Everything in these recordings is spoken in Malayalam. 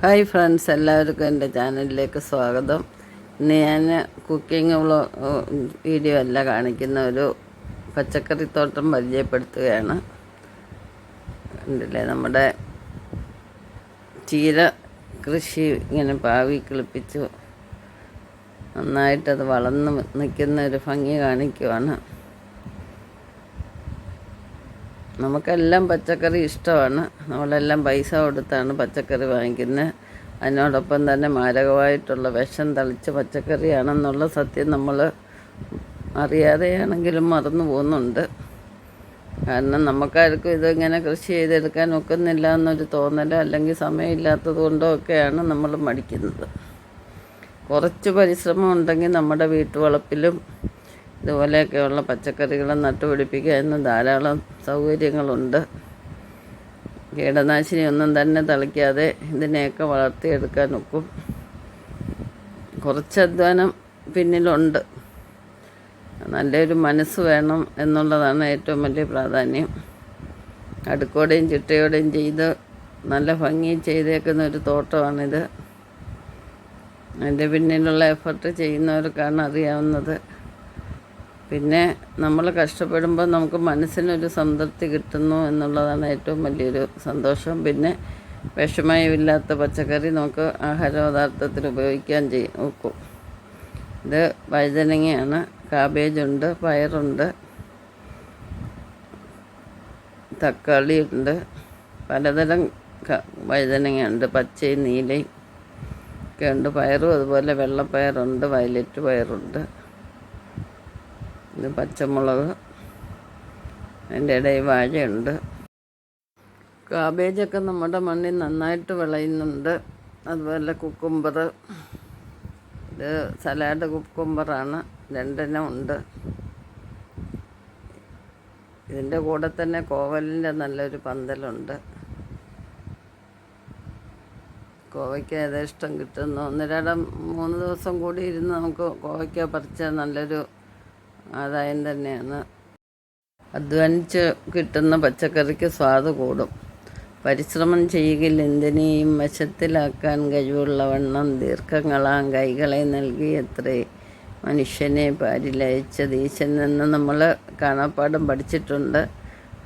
ഹായ് ഫ്രണ്ട്സ് എല്ലാവർക്കും എന്റെ ചാനലിലേക്ക് സ്വാഗതം. ഇന്ന് ഞാൻ കുക്കിംഗ് വീഡിയോ അല്ല കാണിക്കുന്ന ഒരു പച്ചക്കറി പച്ചക്കറിത്തോട്ടം പരിചയപ്പെടുത്തുകയാണ്. ഉണ്ടല്ലേ നമ്മുടെ ചീര കൃഷി ഇങ്ങനെ പാവി കിളിപ്പിച്ചു. നന്നായിട്ടത് വളർന്ന് നിൽക്കുന്ന ഒരു ഭംഗി കാണിക്കുവാണ്. നമുക്കെല്ലാം പച്ചക്കറി ഇഷ്ടമാണ്. നമ്മളെല്ലാം പൈസ കൊടുത്താണ് പച്ചക്കറി വാങ്ങിക്കുന്നത് അതിനോടൊപ്പം തന്നെ മാരകമായിട്ടുള്ള വിഷം തളിച്ച പച്ചക്കറിയാണെന്നുള്ള സത്യം നമ്മൾ അറിയാതെയാണെങ്കിലും മറന്നു പോകുന്നുണ്ട്. കാരണം നമുക്കാർക്കും ഇതിങ്ങനെ കൃഷി ചെയ്തെടുക്കാൻ ഒക്കുന്നില്ല എന്നൊരു തോന്നലോ അല്ലെങ്കിൽ സമയമില്ലാത്തത് കൊണ്ടോ ഒക്കെയാണ് നമ്മൾ മടിക്കുന്നത്. കുറച്ച് പരിശ്രമം ഉണ്ടെങ്കിൽ നമ്മുടെ വീട്ടുവളപ്പിലും ഇതുപോലെയൊക്കെയുള്ള പച്ചക്കറികൾ നട്ടുപിടിപ്പിക്കുക എന്ന് ധാരാളം സൗകര്യങ്ങളുണ്ട്. കീടനാശിനി ഒന്നും തന്നെ തളിക്കാതെ ഇതിനെയൊക്കെ വളർത്തിയെടുക്കാൻ ഒക്കും. കുറച്ച് അധ്വാനം പിന്നിലുണ്ട്. നല്ലൊരു മനസ്സ് വേണം എന്നുള്ളതാണ് ഏറ്റവും വലിയ പ്രാധാന്യം. അടുക്കോടെയും ചിട്ടയോടെയും ചെയ്ത് നല്ല ഭംഗി ചെയ്തേക്കുന്ന ഒരു തോട്ടമാണിത്. അതിന്റെ പിന്നിലുള്ള എഫർട്ട് ചെയ്യുന്നവർക്കാണ് അറിയാവുന്നത്. പിന്നെ നമ്മൾ കഷ്ടപ്പെടുമ്പോൾ നമുക്ക് മനസ്സിനൊരു സംതൃപ്തി കിട്ടുന്നു എന്നുള്ളതാണ് ഏറ്റവും വലിയൊരു സന്തോഷം. പിന്നെ വിഷമയമില്ലാത്ത പച്ചക്കറി നമുക്ക് ആഹാര പദാർത്ഥത്തിൽ ഉപയോഗിക്കാൻ ചെയ്യും നോക്കും ഇത് വഴുതനങ്ങയാണ് കാബേജുണ്ട് പയറുണ്ട് തക്കാളി ഉണ്ട് പലതരം വഴുതനങ്ങയുണ്ട് പച്ചയും നീലയും ഒക്കെ ഉണ്ട്. പയറും അതുപോലെ വെള്ളപ്പയറുണ്ട് വയലറ്റ് പയറുണ്ട്. ഇത് പച്ചമുളക്. അതിന്റെ ഇടയിൽ വാഴയുണ്ട്. കാബേജൊക്കെ നമ്മുടെ മണ്ണിൽ നന്നായിട്ട് വിളയുന്നുണ്ട്. അതുപോലെ കുക്കുംബർ ഇത് സലാഡ് കുക്കുംബറാണ് രണ്ടെണ്ണം ഉണ്ട്. ഇതിന്റെ കൂടെ തന്നെ കോവലിന്റെ നല്ലൊരു പന്തലുണ്ട്. കോവയ്ക്ക ഏതാ ഇഷ്ടം കിട്ടുന്നു? ഒന്നിരടം മൂന്ന് ദിവസം കൂടി ഇരുന്ന് നമുക്ക് കോവയ്ക്ക പറിച്ച നല്ലൊരു ആദായം തന്നെയാണ്. അധ്വാനിച്ച് കിട്ടുന്ന പച്ചക്കറിക്ക് സ്വാദ് കൂടും. പരിശ്രമം ചെയ്യുകയിൽ എന്തിനേയും വശത്തിലാക്കാൻ കഴിവുള്ളവണ്ണം ദീർഘങ്ങളാം കൈകളെ നൽകി എത്രേ മനുഷ്യനെ പാരിലയച്ച ഈശൻ എന്ന് നമ്മൾ കാണാപ്പാടം പഠിച്ചിട്ടുണ്ട്.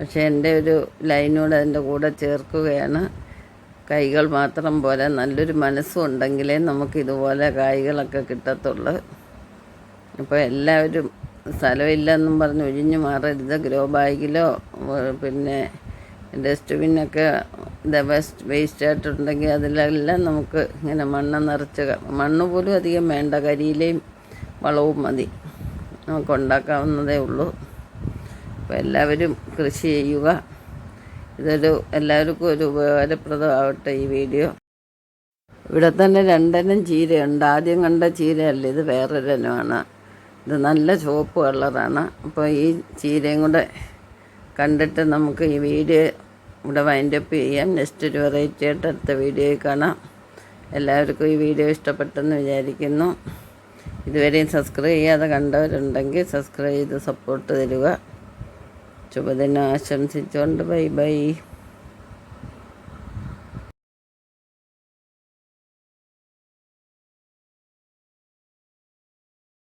പക്ഷേ എന്റെ ഒരു ലൈനോട് അതിന്റെ കൂടെ ചേർക്കുകയാണ്. കൈകൾ മാത്രം പോലെ നല്ലൊരു മനസ്സും ഉണ്ടെങ്കിലേ നമുക്ക് ഇതുപോലെ കായ്കളൊക്കെ കിട്ടത്തുള്ളൂ. അപ്പോൾ എല്ലാവരും സ്ഥലമില്ലെന്നും പറഞ്ഞ് ഒഴിഞ്ഞു മാറരുത്. ഗ്രോ ബാഗിലോ പിന്നെ ഡസ്റ്റ്ബിന്നൊക്കെ ഇത് വേസ്റ്റ് വേസ്റ്റ് ആയിട്ടുണ്ടെങ്കിൽ അതിലെല്ലാം നമുക്ക് ഇങ്ങനെ മണ്ണ് നിറച്ച് മണ്ണ് പോലും അധികം വേണ്ട. കരിയിലേയും വളവും മതി. നമുക്ക് ഉണ്ടാക്കാവുന്നതേ ഉള്ളൂ. അപ്പോൾ എല്ലാവരും കൃഷി ചെയ്യുക. ഇതൊരു എല്ലാവർക്കും ഒരു ഉപകാരപ്രദമാവട്ടെ ഈ വീഡിയോ. ഇവിടെ തന്നെ രണ്ടെണ്ണം ചീരയുണ്ട്. ആദ്യം കണ്ട ചീരയല്ല ഇത് വേറൊരെണ്ണമാണ്. ഇത് നല്ല ചുവപ്പ് കളറാണ്. അപ്പോൾ ഈ ചീരയും കൂടെ കണ്ടിട്ട് നമുക്ക് ഈ വീഡിയോ ഇവിടെ വൈൻഡപ്പ് ചെയ്യാം. നെക്സ്റ്റ് ഒരു വെറൈറ്റി ആയിട്ട് അടുത്ത വീഡിയോയിൽ കാണാം. എല്ലാവർക്കും ഈ വീഡിയോ ഇഷ്ടപ്പെട്ടെന്ന് വിചാരിക്കുന്നു. ഇതുവരെയും സബ്സ്ക്രൈബ് ചെയ്യാതെ കണ്ടവരുണ്ടെങ്കിൽ സബ്സ്ക്രൈബ് ചെയ്ത് സപ്പോർട്ട് തരിക. ശുഭദിനം ആശംസിച്ചുകൊണ്ട് ബൈ ബൈ.